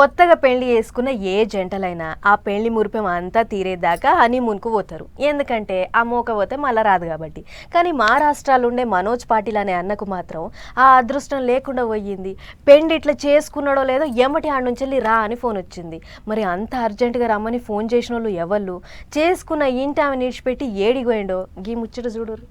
కొత్తగా పెళ్ళి చేసుకున్న ఏ జంటలైనా ఆ పెళ్ళి మురిపెం అంతా తీరేదాకా హనీమూన్కు పోతారు. ఎందుకంటే ఆ మోక పోతే మళ్ళా రాదు కాబట్టి. కానీ మహారాష్ట్రలో ఉండే మనోజ్ పాటిల్ అనే అన్నకు మాత్రం ఆ అదృష్టం లేకుండా పోయింది. పెళ్ళి ఇట్లా చేసుకున్నాడో లేదో ఎమ్మటి ఆడ నుంచి వెళ్ళి రా అని ఫోన్ వచ్చింది. మరి అంత అర్జెంటుగా రమ్మని ఫోన్ చేసిన వాళ్ళు ఎవళ్ళు? చేసుకున్న ఇంటి ఆమె నిడిచిపెట్టి ఏడిపోయిండో గీ ముచ్చట చూడరు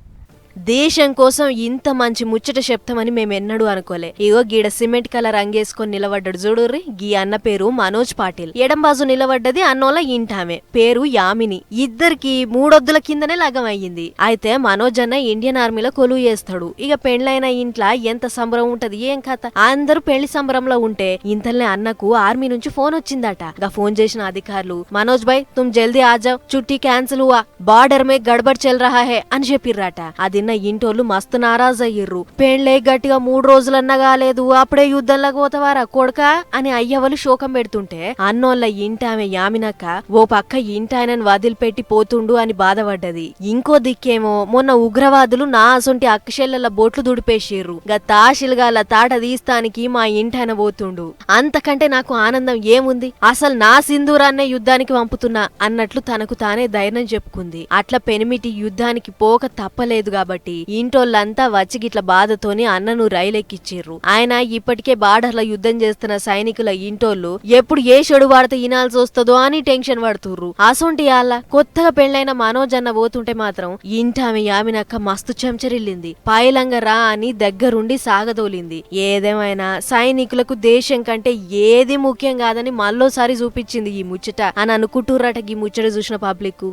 దేశం కోసం ఇంత మంచి ముచ్చట చెప్తామని మేము ఎన్నడూ అనుకోలే. ఇగో గీడ సిమెంట్ కలర్ అంగేసుకొని నిలబడ్డాడు చూడుర్రి. గీ అన్న పేరు మనోజ్ పాటిల్. ఎడంబాజు నిలబడ్డది అన్నోల ఇంటామె. పేరు యామిని. ఇద్దరికి మూడొద్దుల కిందనే లగం అయ్యింది అయితే మనోజ్ అన్న ఇండియన్ ఆర్మీలో కొలువు చేస్తాడు. ఇక పెండ్లైన ఇంట్లో ఎంత సంబరం ఉంటది ఏం కథ? అందరూ పెళ్ళి సంబరంలో ఉంటే ఇంతలనే అన్నకు ఆర్మీ నుంచి ఫోన్ వచ్చిందట. గా ఫోన్ చేసిన అధికారులు మనోజ్ భాయ్ తుమ్ జల్దీ ఆజావ్. చుట్టి క్యాన్సిల్ హువా. బార్డర్ మే గడబడ్ చెల్ రహా హే అని చెప్పిర్రట. అదిన్న ఇంటోళ్ళు మస్తు నారాజయ్యిర్రు. పెండ్లే గట్టిగా మూడు రోజులన్నా కాలేదు అప్పుడే యుద్ధంలో పోతవారా కొడక? అని అయ్యవలు శోకం పెడుతుంటే అన్నోళ్ళ ఇంటి ఆమె యామినక్క ఓ పక్క ఇంటి ఆయనను వదిలిపెట్టి పోతుండు అని బాధపడ్డది. ఇంకో దిక్కేమో మొన్న ఉగ్రవాదులు నా అసొంటి అక్కశెల్లల బోట్లు దుడిపేసిర్రు. గా తాషిల్గాల తాట తీస్తానికి మా ఇంటాయన పోతుండు. అంతకంటే నాకు ఆనందం ఏముంది? అసలు నా సింధూరాన్నే యుద్ధానికి పంపుతున్నా అన్నట్లు తనకు తానే ధైర్యం చెప్పుకుంది. అట్లా పెనిమిటి యుద్ధానికి పోక తప్పలేదు కాబట్టి ఇంటోళ్ళంతా వచ్చి గిట్ల బాధతోని అన్నను రైలెక్కిచ్చిర్రు. ఆయన ఇప్పటికే బార్డర్ల యుద్ధం చేస్తున్న సైనికుల ఇంటోళ్ళు ఎప్పుడు ఏ చెడు వార్త ఇనాల్సి వస్తుందో అని టెన్షన్ పడుతుర్రు. అసొంటి ఆళ్ళ కొత్తగా పెళ్ళైన మనోజ్ అన్న పోతుంటే మాత్రం ఇంటామె యామినక్క మస్తు చెంచరిల్లింది. పాయలంగా రా అని దగ్గరుండి సాగదోలింది. ఏదేమైనా సైనికులకు దేశం కంటే ఏది ముఖ్యం కాదని మళ్ళోసారి చూపించింది ఈ ముచ్చట అని అనుకుంటుర్రట ఈ ముచ్చట చూసిన పబ్లిక్